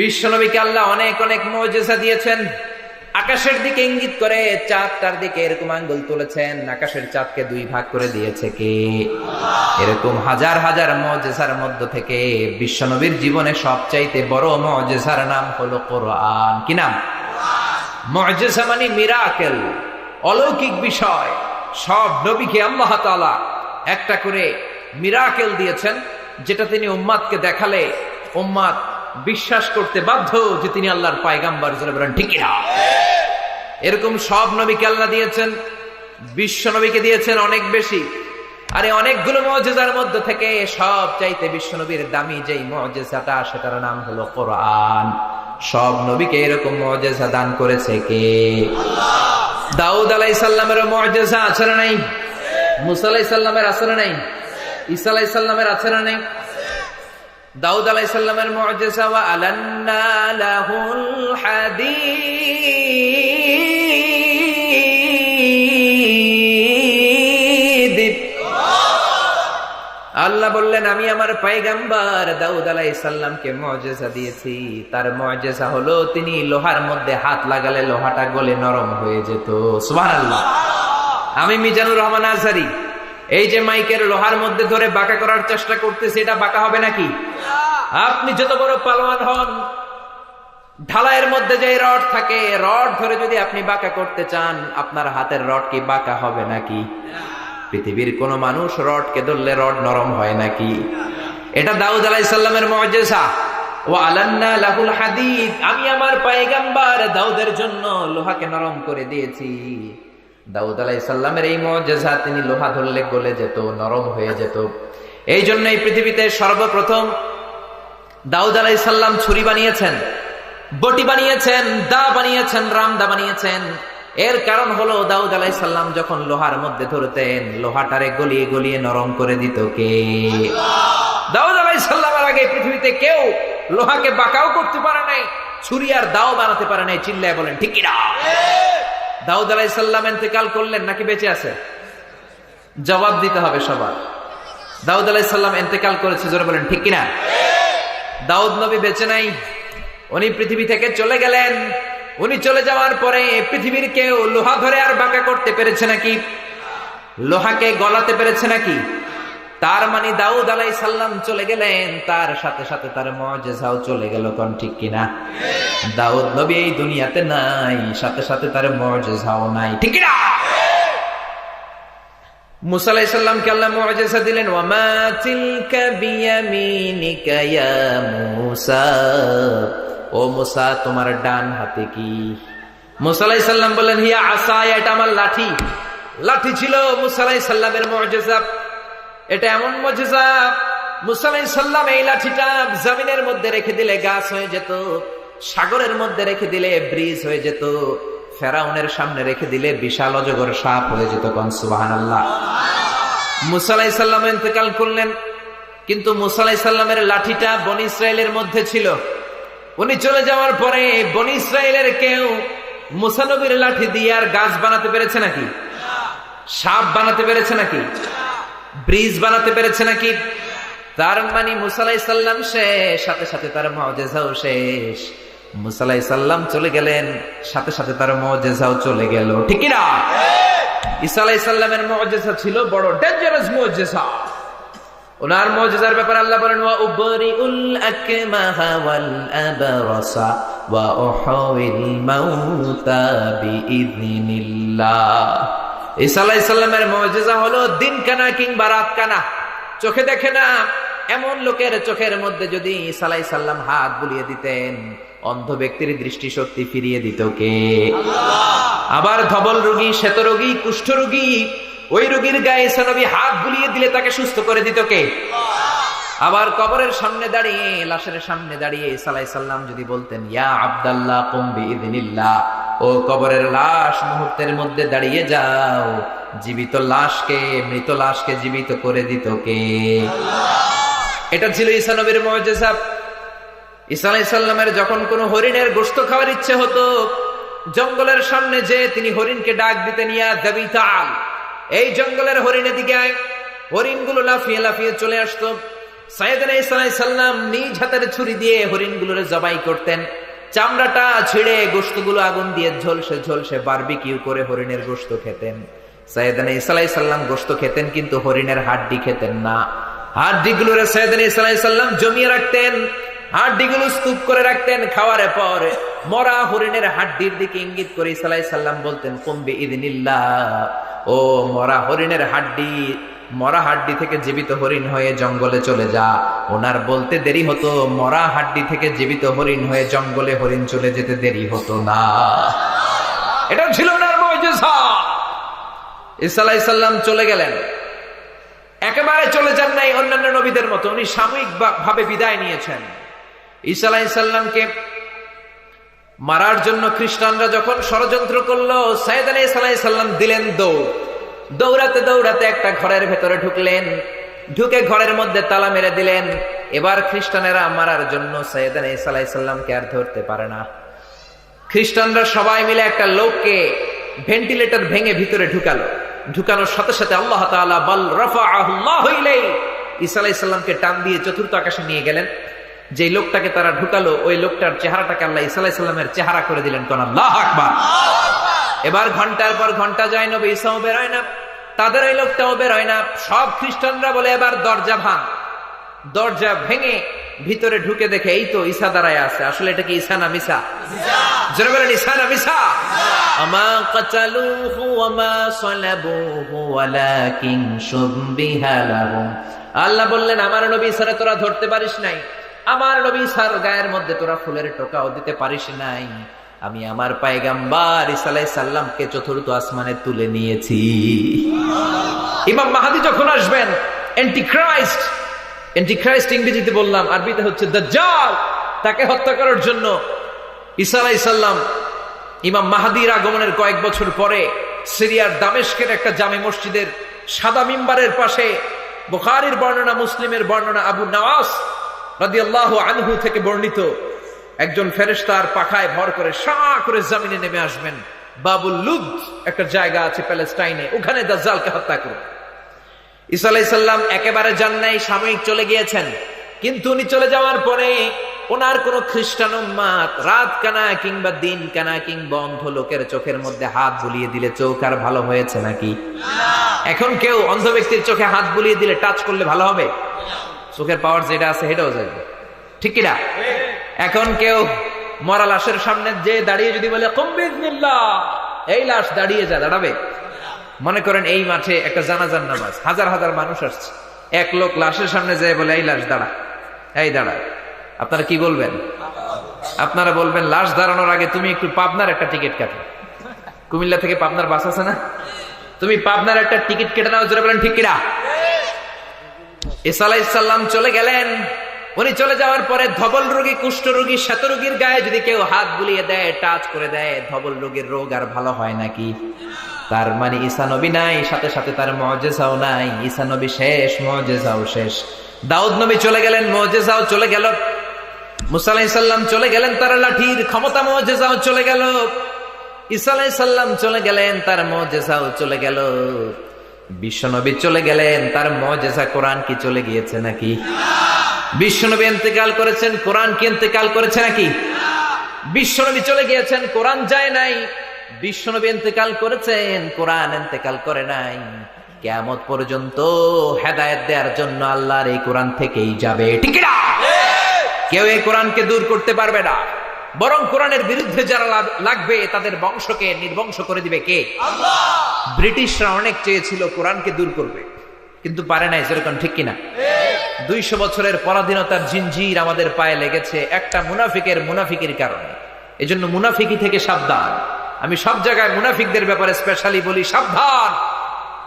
বিশ্বনবীকে আল্লাহ অনেক অনেক মজেসা দিয়েছেন। আকাশের দিকে ইঙ্গিত করে চাঁদ তার দিকে এরকম আঙ্গুল তুলেছেন। আকাশের চাঁদকে দুই ভাগ করে দিয়েছে কে? এরকম হাজার হাজার মজেসার মধ্য থেকে বিশ্বনবীর জীবনে সবচাইতে বড় মজেসার নাম হলো কোরআন। কি নাম? মজেসা মানে মিরাকেল, অলৌকিক বিষয়। সব নবীকে আল্লাহ একটা করে মিরাকেল দিয়েছেন, যেটা তিনি উম্মাদকে দেখালে, উম্মাদ বিশ্বাস করতে বাধ্য যে তিনি আল্লাহর পায়গাম্বার বলেন, ঠিক না এরকম সব নবীকে আল্লাহ দিয়েছেন, বিশ্ব নবীকে দিয়েছেন অনেক বেশি। আরে অনেকগুলো মজেজার মধ্যে থেকে সব চাইতে বিশ্ব নবীর দামি যেই মজেজাটা, সেটার নাম হলো কোরআন। সব নবীকে এরকম মজেজা দান করেছে কে? দাউদ আলাই সাল্লামের মজেজা আছে না নাই? মুসা আলাই সাল্লামের আছে না নাই? ঈসা আলাই সাল্লামের আছে না নাই? দাউদ আলাই সাল্লামের মজেজা ওয়া আলান্না লাহুল আল্লাহ বললেন, আমি আমার পাইগাম্বার দাউদ আলাই সাল্লামকে মজেসা দিয়েছি। তার মজেসা হলো, তিনি লোহার মধ্যে হাত লাগালে লোহাটা গলে নরম হয়ে যেত। সুবাহ আল্লাহ আমি মিজানুর রহমান আজহারি এই যে মাইকের লোহার মধ্যে ধরে বাঁকা করার চেষ্টা করতেছি, এটা বাঁকা হবে নাকি? আপনি যত বড় পালোয়ান হন, ঢালাইয়ের মধ্যে যে রড থাকে, রড ধরে যদি আপনি বাঁকা করতে চান, আপনার হাতের রড কি বাঁকা হবে নাকি? পৃথিবীর কোন মানুষ রডকে ধরলে রড নরম হয় নাকি? এটা দাউদ আলাইসাল্লামের মজেসা ও আলান্না লাহুল হাদিদ। আমি আমার পায়গাম্বার দাউদের জন্য লোহাকে নরম করে দিয়েছি। দাউদ আলাইসাল্লামের এই মজেসা তিনি লোহা ধরলে গলে যেত, নরম হয়ে যেত। এই জন্য এই পৃথিবীতে সর্বপ্রথম দাউদ আলাইসাল্লাম ছুরি বানিয়েছেন, বটি বানিয়েছেন, দা বানিয়েছেন, রামদা বানিয়েছেন। এর কারণ হলো দাউদ আলাই সাল্লাম যখন লোহার মধ্যে ধরতেন, লোহাটারে গলিয়ে গলিয়ে নরম করে দিত কে? দাউদ আলাই সাল্লামের আগে পৃথিবীতে কেউ লোহাকে বাঁকাও করতে পারে নাই, ছুরি আর দাও বানাতে পারে নাই, চিল্লায় বলেন, ঠিক না দাউদ আলাই সাল্লাম এতেকাল করলেন নাকি বেঁচে আছে? জবাব দিতে হবে সবার। দাউদ আলাই সাল্লাম এতেকাল করেছে, জোরে বলেন, ঠিক কিনা? দাউদ নবী বেঁচে নাই, উনি পৃথিবী থেকে চলে গেলেন। উনি চলে যাওয়ার পরে পৃথিবীর কেউ লোহা ধরে আর বাঁকা করতে পেরেছে নাকি? লোহাকে গলাতে পেরেছে নাকি? তার মানে দাউদ আলাই সাল্লাম চলে গেলেন, তার সাথে সাথে তার মজেজাও চলে গেল, কোন ঠিক কিনা? দাউদ নবী এই দুনিয়াতে নাই, সাথে সাথে তার মজেজাও নাই, ঠিক কিনা? মুসা আলাইহিস সাল্লামকে আল্লাহ মুআজিজা দিলেন ও তোমার ডান হাতে কি? আসা এটা আমার লাঠি। লাঠি ছিল মুসা আলাইহিস সাল্লামের মুআজিজা এটা এমন মুআজিজা মুসা আলাইহিস সাল্লাম এই লাঠিটা জমিনের মধ্যে রেখে দিলে গাছ হয়ে যেত, সাগরের মধ্যে রেখে দিলে ব্রিজ হয়ে যেত, ফেরাউনের সামনে রেখে দিলে বিশাল অজগর সাপ হয়ে যেত কন সুবাহান আল্লাহ মুসালাই সাল্লাম ইন্তেকাল করলেন, কিন্তু মুসালাই সাল্লামের লাঠিটা বন ইসরায়েলের মধ্যে ছিল। উনি চলে যাওয়ার পরে বন ইসরায়েলের কেউ মুসানবীর লাঠি দিয়ে আর গাছ বানাতে পেরেছে নাকি? সাপ বানাতে পেরেছে নাকি? ব্রিজ বানাতে পেরেছে নাকি? তার মানে মুসালাই সাল্লাম শেষ, সাথে সাথে তার মজেজাও শেষ। মুসালাই সাল্লাম চলে গেলেন, সাথে সাথে তার মজেজাও চলে গেল। ঠিক না ঈসা আলাই সাল্লামের মজেজা ছিল বড় ডেঞ্জারাস মজেজা। ওনার মজেজার ব্যাপারে আল্লাহ বলেন, ওয়া উবরিউল আকমাহা ওয়াল আবরাসা ওয়া মাউতা বিইذনিল্লাহ আলাইহিস মজেজা হলো দিন কানা কিংবা রাত কানা। চোখে দেখে না এমন লোকের চোখের মধ্যে যদি ঈসা আলাইহিস সালাম হাত বুলিয়ে দিতেন অন্ধ ব্যক্তির দৃষ্টি শক্তি ফিরিয়ে দিত কে? আবার ধবল রোগী শ্বেত রোগী কুষ্ঠ রোগী ওই রোগীর গায়ে নবী হাত বুলিয়ে দিলে তাকে সুস্থ করে দিত কে? আবার কবরের সামনে দাঁড়িয়ে লাশের সামনে দাঁড়িয়ে সালাই সাল্লাম যদি বলতেন ইয়া আবদাল্লাহ কম্বি ইদিনিল্লাহ ও কবরের লাশ মুহূর্তের মধ্যে দাঁড়িয়ে যাও। জীবিত লাশকে, মৃত লাশকে জীবিত করে দিত কে? এটা ছিল ঈসা নবীর মজেসা আলাইসাল্লামের যখন কোন হরিণের গোস্ত খাওয়ার ইচ্ছে হতো, জঙ্গলের সামনে যে তিনি হরিণকে ডাক দিতেন ইয়া দেবী তাল এই জঙ্গলের হরিণের দিকে আয়। হরিণগুলো লাফিয়ে লাফিয়ে চলে আসতো। সাইয়েদনা ঈসা আলাইহিস সালাম নিজ হাতের ছুরি দিয়ে হরিণগুলোরে জবাই করতেন। চামড়াটা ছিঁড়ে গোশতগুলো আগুন দিয়ে ঝলসে ঝলসে বারবিকিউ করে হরিণের গোশত খেতেন। সাইয়েদনা ঈসা আলাইহিস সালাম গোশত খেতেন, কিন্তু হরিণের হাড্ডি খেতেন না। হাড্ডিগুলোরে সাইয়েদনা ঈসা আলাইহিস সালাম জমিয়ে রাখতেন, হাড্ডিগুলো স্তূপ করে রাখতেন খাওয়ার পর। মরা হরিণের হাড্ডির দিকে ইঙ্গিত করে ঈসা আলাইহিস সালাম বলতেন ও মরা হরিণের হাড্ডি মরা হাড্ডি থেকে জীবিত হরিণ হয়ে জঙ্গলে চলে যা। ওনার বলতে দেরি হতো, মরা হাড্ডি থেকে জীবিত হরিণ হয়ে জঙ্গলে হরিণ চলে যেতে দেরি হতো না। এটা ছিল ওনার মজেসা আলাইহিস চলে গেলেন। একেবারে চলে যান নাই অন্যান্য নবীদের মতো, উনি সাময়িক ভাবে বিদায় নিয়েছেন। ঈসা আলাইসাল্লামকে মারার জন্য খ্রিস্টানরা যখন ষড়যন্ত্র করল সাইদ আলাই সাল্লাম দিলেন দৌড়। দৌড়াতে দৌড়াতে একটা ঘরের ভেতরে ঢুকলেন। ঢুকে ঘরের মধ্যে তালা মেরে দিলেন। এবার খ্রিস্টানেরা মারার জন্য সৈয়দ আলাই সাল্লামকে আর ধরতে পারে না। খ্রিস্টানরা সবাই মিলে একটা লোককে ভেন্টিলেটর ভেঙে ভিতরে ঢুকালো। ঢুকানোর সাথে সাথে আল্লাহ তাআলা বল রফা আল্লাহ ঈসা আলাইসাল্লামকে টান দিয়ে চতুর্থ আকাশে নিয়ে গেলেন। যে লোকটাকে তারা ঢুকালো, ওই লোকটার চেহারাটাকে আল্লাহ ঈসা আলাইসাল্লামের চেহারা করে দিলেন। কোন আল্লাহ আকবার। এবার ঘণ্টার পর ঘণ্টা যায় নবী ঈসাও বেরোয় না তাদের ওই লোকটাও বেরোয় না সব খ্রিস্টানরা বলে এবার দরজা ভাঙ। দরজা ভেঙে ভিতরে ঢুকে দেখে এই তো ঈসা দাঁড়ায় আছে। আসলে এটা কি ঈসা না মিসা? জোরে বলেন ঈসা না মিসা? আমা কাতালুহু ওয়ামা সালাবুহু ওয়ালাকিন শুববিহা লাহুম আল্লাহ বললেন আমার নবী ঈসারে তোরা ধরতে পারিস নাই। আমার নবী ঈসার গায়ের মধ্যে তোরা ফুলের টোকাও দিতে পারিস নাই। আমি আমার পায়গাম্বার ঈসা আলাইহিস সালামকে চতুর্থ আসমানে তুলে নিয়েছি। ইমাম মাহাদি যখন আসবেন অ্যান্টিক্রাইস্ট অ্যান্টিক্রাইস্ট ইংরেজিতে বললাম, আরবিতে হচ্ছে দাজ্জাল, তাকে হত্যা করার জন্য ঈসা আলাইহিস সালাম ইমাম মাহাদির আগমনের কয়েক বছর পরে সিরিয়ার দামেশকের একটা জামে মসজিদের সাদা মিম্বারের পাশে বুখারীর বর্ণনা, মুসলিমের বর্ণনা আবু নওয়াজ রাদিয়াল্লাহু আনহু থেকে বর্ণিত একজন ফেরেশতার পাখায় ভর করে সা করে জামিনে নেমে আসবেন। বাবুল লুদ একটা জায়গা আছে প্যালেস্টাইনে, ওখানে দাজ্জালকে হত্যা করবে ঈসা আলাইসাল্লাম একেবারে যান নাই সাময়িক চলে গিয়েছেন। কিন্তু উনি চলে যাওয়ার পরে ওনার কোন খ্রিস্টান উম্মাত রাত কানা কিংবা দিন কানা কিংবা অন্ধ লোকের চোখের মধ্যে হাত বুলিয়ে দিলে চোখ আর ভালো হয়েছে নাকি? এখন কেউ অন্ধ ব্যক্তির চোখে হাত বুলিয়ে দিলে টাচ করলে ভালো হবে? চোখের পাওয়ার যেটা আছে সেটাও যাবে। ঠিক কিনা এখন কেউ মরা লাশের সামনে যে দাঁড়িয়ে যদি বলে কম্বিল্লাহ এই লাশ দাঁড়িয়ে যা, দাঁড়াবে। মনে করেন এই মাঠে একটা জানাজার নামাজ, হাজার হাজার মানুষ আসছে। এক লোক লাশের সামনে যায় বলে, এই লাশ দাঁড়া, এই দাঁড়া। আপনারা কি বলবেন? আপনারা বলবেন, লাশ দাঁড়ানোর আগে তুমি একটু পাবনার একটা টিকিট কাটো। কুমিল্লা থেকে পাবনার বাস আছে না? তুমি পাবনার একটা টিকিট কেটে নাও, জোরে বলেন, ঠিক কিনা? ইসা চলে গেলেন। উনি চলে যাওয়ার পরে ধবল রোগী, কুষ্ঠ রোগী, শ্বেত রোগীর গায়ে যদি কেউ হাত বুলিয়ে দেয়, টাচ করে দেয়, ধবল রোগীর রোগ আর ভালো হয় নাকি? তার মানে ঈসা নবী নাই, সাথে সাথে তার মজেজাও নাই। ঈসা নবী শেষ, মজেজাও শেষ। দাউদ নবী চলে গেলেন, মজেজাও চলে গেল। মুসা আলাইসাল্লাম চলে গেলেন, তার লাঠির ক্ষমতা মজেজাও চলে গেল। ঈসা আলাইসাল্লাম চলে গেলেন, তার মজেজাও চলে গেল। বিশ্বনবী চলে গেলেন, তার মজেজা কোরআন কি চলে গিয়েছে নাকি? বিশ্বনবী এতেকাল করেছেন, কোরআন কি এতেকাল করেছে নাকি? বিশ্বনবী চলে গিয়েছেন, কোরআন যায় নাই। বিশ্বনবী এতেকাল করেছেন, কোরআন এতেকাল করে নাই। কেমত পর্যন্ত হেদায়েত দেওয়ার জন্য আল্লাহর এই কোরআন থেকেই যাবে, ঠিক না কেউ এই কোরআনকে দূর করতে পারবে না। বরং কোরআনের বিরুদ্ধে যারা লাগবে, তাদের বংশকে নির্বংশ করে দিবে কে? ব্রিটিশরা অনেক চেয়েছিল কোরআনকে দূর করবে। কিন্তু পারে নাই যেরকম ঠিক কিনা? দুইশো বছরের পরাধীনতার জিনজির আমাদের পায়ে লেগেছে একটা মুনাফিকের মুনাফিকের কারণে। এজন্য মুনাফিকি থেকে সাবধান। আমি সব জায়গায় মুনাফিকদের ব্যাপারে স্পেশালি বলি সাবধান।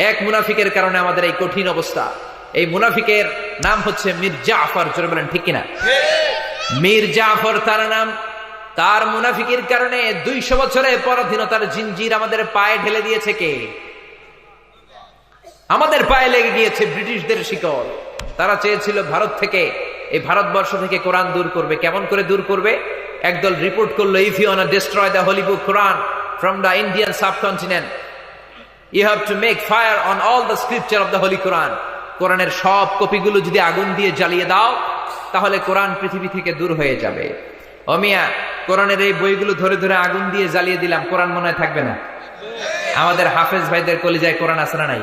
এক মুনাফিকের কারণে আমাদের এই কঠিন অবস্থা। এই মুনাফিকের নাম হচ্ছে মীর জাফর, জোরে বলেন, ঠিক কিনা? মীর জাফর তার নাম। তার মুনাফিকের কারণে দুইশো বছরের পরাধীনতার জিনজির আমাদের পায়ে ঢেলে দিয়েছে কে? আমাদের পায়ে লেগে গিয়েছে ব্রিটিশদের শিকল। তারা চেয়েছিল ভারত থেকে, এই ভারতবর্ষ থেকে কোরআন দূর করবে। কেমন করে দূর করবে? একদল রিপোর্ট করল if you destroy the holy Quran from the Indian subcontinent you have to make fire on all the scripture of the holy Quran কোরআনের সব কপিগুলো যদি আগুন দিয়ে জ্বালিয়ে দাও, তাহলে কোরআন পৃথিবী থেকে দূর হয়ে যাবে। অমিয়া কোরআনের এই বইগুলো ধরে ধরে আগুন দিয়ে জ্বালিয়ে দিলাম, কোরআন মনে থাকবে না? আমাদের হাফেজ ভাইদের কলিজায় কোরআন না নাই?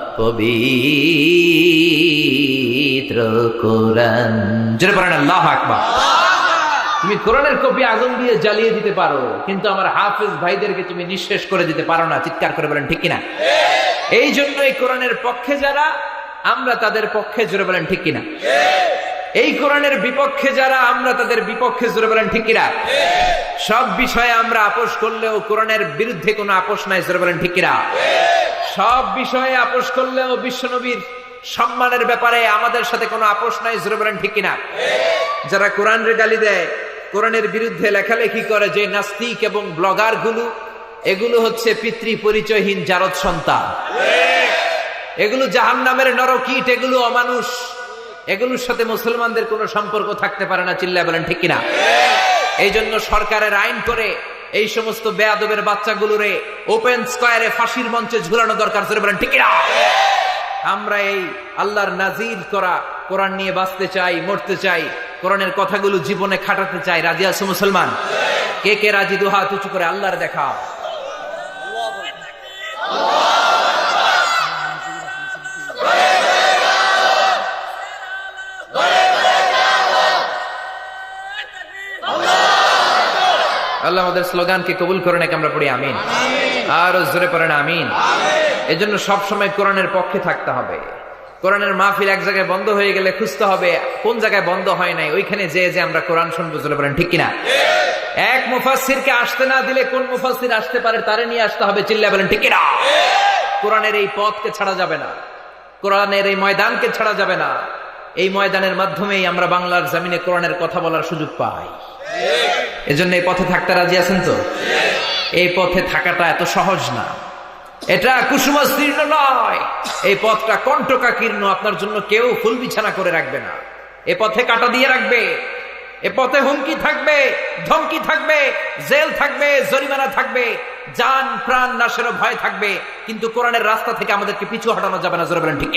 পবিত্র কোরআন। জোরে পড়েন আল্লাহ আকবার। তুমি কোরআনের কপি আগুন দিয়ে জ্বালিয়ে দিতে পারো, কিন্তু আমার হাফেজ ভাইদেরকে তুমি নিঃশেষ করে দিতে পারো না। চিৎকার করে বলেন, ঠিক কিনা? এই জন্য এই কোরআনের পক্ষে যারা, আমরা তাদের পক্ষে, জোরে বলেন, ঠিক কিনা? এই কোরআনের বিপক্ষে যারা, আমরা তাদের বিপক্ষে, জোরে বলেন, ঠিক কিনা? সব বিষয়ে আমরা আপোষ করলেও কোরআনের বিরুদ্ধে কোনো আপোষ নাই, জোরে বলেন, ঠিক কিনা? সব বিষয়ে আপোষ করলেও বিশ্বনবীর সম্মানের ব্যাপারে আমাদের সাথে কোনো আপোষ নাই, জোরে বলেন ঠিক কিনা? যারা কোরআন গালি দেয়, কোরআনের বিরুদ্ধে লেখালেখি করে যে নাস্তিক এবং ব্লগারগুলো এগুলো হচ্ছে পিতৃ পরিচয়হীন জারদ সন্তান। এগুলো জাহান নামের নরকীট, এগুলো অমানুষ। এগুলোর সাথে মুসলমানদের কোনো সম্পর্ক থাকতে পারে না চিল্লা বলেন ঠিক কিনা? এই জন্য সরকারের আইন করে এই সমস্ত বেয়াদবের বাচ্চাগুলোরে ওপেন স্কয়ারে ফাঁসির মঞ্চে ঝুলানো দরকার করে বলেন, ঠিক আমরা এই আল্লাহর নাজির করা কোরআন নিয়ে বাঁচতে চাই, মরতে চাই, কোরআনের কথাগুলো জীবনে খাটাতে চাই, রাজি আছো মুসলমান? কে কে রাজি? দুহা উঁচু করে আল্লাহর দেখা আল্লাহ আমাদের স্লোগানকে কবুল করে নাকি আমরা পড়ি আমিন। আর জোরে পড়েন আমিন। এজন্য সবসময় কোরআনের পক্ষে থাকতে হবে। কোরআনের মাহফিল এক জায়গায় বন্ধ হয়ে গেলে খুঁজতে হবে কোন জায়গায় বন্ধ হয় নাই ওইখানে যে যে আমরা কোরআন শুনব চলে বলেন ঠিক কিনা? এক মুফাসসিরকে আসতে না দিলে কোন মুফাসসির আসতে পারে তারে নিয়ে আসতে হবে চিল্লা বলেন ঠিক কিনা? কোরআনের এই পথকে ছাড়া যাবে না। কোরআনের এই ময়দানকে ছাড়া যাবে না। এই ময়দানের মাধ্যমেই আমরা বাংলার জামিনে কোরআনের কথা বলার সুযোগ পাই। এজন্য এই পথে থাকতে রাজি আছেন তো? এই পথে থাকাটা এত সহজ না। এটা কুসুমস্তীর্ণ নয়। এই পথটা কণ্টকাকীর্ণ, আপনার জন্য কেউ ফুল বিছানা করে রাখবে না। এ পথে কাটা দিয়ে রাখবে। এ পথে হুমকি থাকবে, ধমকি থাকবে, জেল থাকবে, জরিমানা থাকবে জান প্রাণ নাশেরও ভয় থাকবে। কিন্তু কোরআনের রাস্তা থেকে আমাদেরকে পিছু হটানো যাবে না, জোরে বলেন ঠিক